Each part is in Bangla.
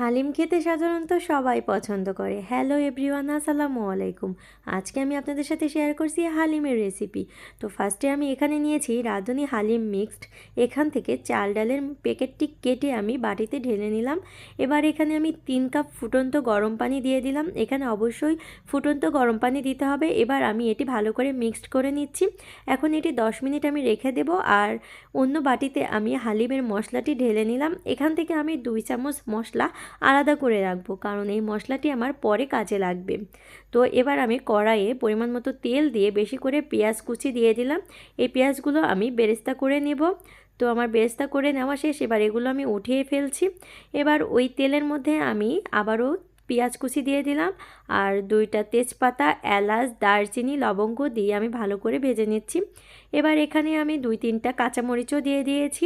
হালিম খেতে সাধারণত সবাই পছন্দ করে। হ্যালো এভরিওয়ান, আসসালামু আলাইকুম। আজকে আমি আপনাদের সাথে শেয়ার করছি হালিমের রেসিপি। তো ফার্স্টে আমি এখানে নিয়েছি রাঁধুনি হালিম মিক্সড। এখান থেকে চাল ডালের প্যাকেটটি কেটে আমি বাটিতে ঢেলে নিলাম। এবার এখানে আমি তিন কাপ ফুটন্ত গরম পানি দিয়ে দিলাম। এখানে অবশ্যই ফুটন্ত গরম পানি দিতে হবে। এবার আমি এটি ভালো করে মিক্সড করে নিচ্ছি। এখন এটি 10 মিনিট আমি রেখে দেব আর অন্য বাটিতে আমি হালিমের মশলাটি ঢেলে নিলাম। এখান থেকে আমি দুই চামচ মশলা আলাদা করে রাখব, কারণ এই মশলাটি আমার পরে কাজে লাগবে। তো এবার আমি কড়াইয়ে পরিমাণ মতো তেল দিয়ে বেশি করে পেঁয়াজ কুচি দিয়ে দিলাম। এই পেঁয়াজগুলো আমি বেরেস্তা করে নেব। তো আমার বেরেস্তা করে নেওয়া শেষ, এবার এগুলো আমি উঠিয়ে ফেলছি। এবার ওই তেলের মধ্যে আমি আবারও পেঁয়াজ কুচি দিয়ে দিলাম আর দুইটা তেজপাতা, এলাচ, দারচিনি, লবঙ্গ দিয়ে আমি ভালো করে ভেজে নিচ্ছি। এবার এখানে আমি দুই তিনটা কাঁচামরিচও দিয়ে দিয়েছি।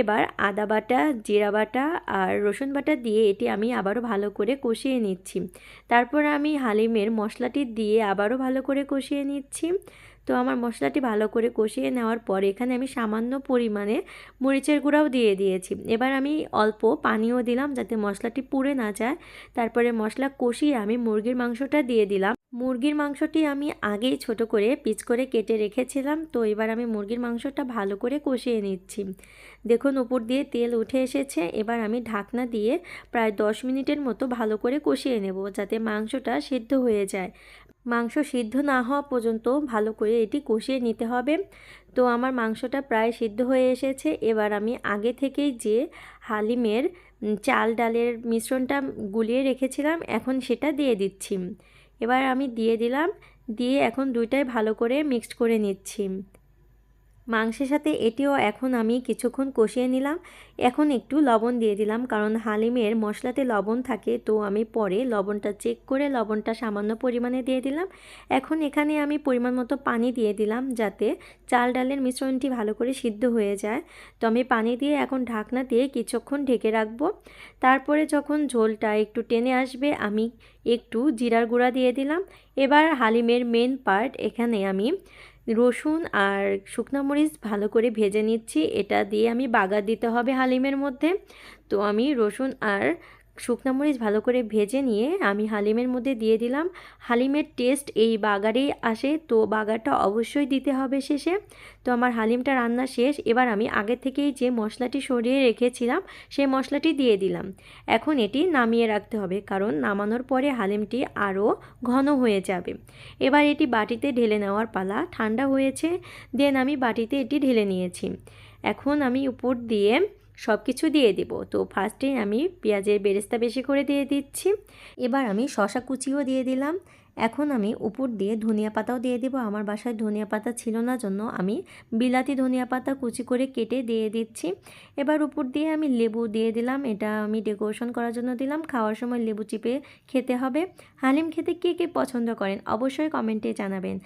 এবার আদা বাটা, জিরা বাটা আর রসুন বাটা দিয়ে এটি আমি আবারও ভালো করে কষিয়ে নিচ্ছি। তারপর আমি হালিমের মশলাটি দিয়ে আবারও ভালো করে কষিয়ে নিচ্ছি। তো আমার মশলাটি ভালো করে কষিয়ে নেওয়ার পর এখানে আমি সামান্য পরিমাণে মরিচের গুঁড়াও দিয়ে দিয়েছি। এবার আমি অল্প পানিও দিলাম যাতে মশলাটি পুড়ে না যায়। তারপরে মশলা কষিয়ে আমি মুরগির মাংসটা দিয়ে দিলাম। মুরগির মাংসটি আমি আগেই ছোট করে পিচ করে কেটে রেখেছিলাম। তো এবার আমি মুরগির মাংসটা ভালো করে কষিয়ে নিচ্ছি। দেখুন উপর দিয়ে তেল উঠে এসেছে। এবার আমি ঢাকনা দিয়ে প্রায় দশ মিনিটের মতো ভালো করে কষিয়ে নেব যাতে মাংসটা সিদ্ধ হয়ে যায়। মাংস সিদ্ধ না হওয়া পর্যন্ত ভালো করে এটি কষিয়ে নিতে হবে। তো আমার মাংসটা প্রায় সিদ্ধ হয়ে এসেছে। এবার আমি আগে থেকেই যে হালিমের চাল ডালের মিশ্রণটা গুলিয়ে রেখেছিলাম, এখন সেটা দিয়ে দিচ্ছি। এবার আমি দিয়ে দিলাম, দিয়ে এখন দুইটাই ভালো করে মিক্সড করে নিচ্ছি। মাংসের সাথে এটিও এখন আমি কিছুক্ষণ কষিয়ে নিলাম। এখন একটু লবণ দিয়ে দিলাম, কারণ হালিমের মশলাতে লবণ থাকে, তো আমি পরে লবণটা চেক করে লবণটা সামান্য পরিমাণে দিয়ে দিলাম। এখন এখানে আমি পরিমাণ মতো পানি দিয়ে দিলাম যাতে চাল ডালের মিশ্রণটি ভালো করে সিদ্ধ হয়ে যায়। তো আমি পানি দিয়ে এখন ঢাকনা দিয়ে কিছুক্ষণ ঢেকে রাখব। তারপরে যখন ঝোলটা একটু টেনে আসবে, আমি একটু জিরার গুঁড়া দিয়ে দিলাম। এবার হালিমের মেন পার্ট এখানে আমি রসুন আর শুকনো মরিচ ভালো করে ভেজে নিচ্ছি। এটা দিয়ে আমি বাগার দিতে হবে হালিমের মধ্যে। তো আমি রসুন আর শুকনো মরিচ ভালো করে ভেজে নিয়ে আমি হালিমের মধ্যে দিয়ে দিলাম। হালিমের টেস্ট এই বাগারেই আসে, তো বাগারটা অবশ্যই দিতে হবে শেষে। তো আমার হালিমটা রান্না শেষ, এবার আমি আগে থেকেই যে মশলাটি সরিয়ে রেখেছিলাম সেই মশলাটি দিয়ে দিলাম। এখন এটি নামিয়ে রাখতে হবে, কারণ নামানোর পরে হালিমটি আরও ঘন হয়ে যাবে। এবার এটি বাটিতে ঢেলে নেওয়ার পালা, ঠান্ডা হয়েছে, দেন আমি বাটিতে এটি ঢেলে নিয়েছি। এখন আমি উপর দিয়ে সব কিছু দিয়ে দেব। তো ফার্স্টে আমি পেঁয়াজের বেরেস্তা বেশি করে দিয়ে দিচ্ছি। এবার আমি শশা কুচিও দিয়ে দিলাম। এখন আমি উপর দিয়ে ধনিয়া পাতাও দিয়ে দেবো। আমার বাসায় ধনিয়া পাতা ছিল না, জন্য আমি বিলাতি ধনিয়া পাতা কুচি করে কেটে দিয়ে দিচ্ছি। এবার উপর দিয়ে আমি লেবু দিয়ে দিলাম। এটা আমি ডেকোরেশন করার জন্য দিলাম। খাওয়ার সময় লেবু চিপে খেতে হবে। হালিম খেতে কে কে পছন্দ করেন অবশ্যই কমেন্টে জানাবেন।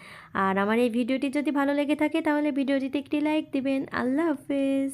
আর আমার এই ভিডিওটি যদি ভালো লেগে থাকে, তাহলে ভিডিওটিতে একটি লাইক দিবেন। আল্লাহ হাফেজ।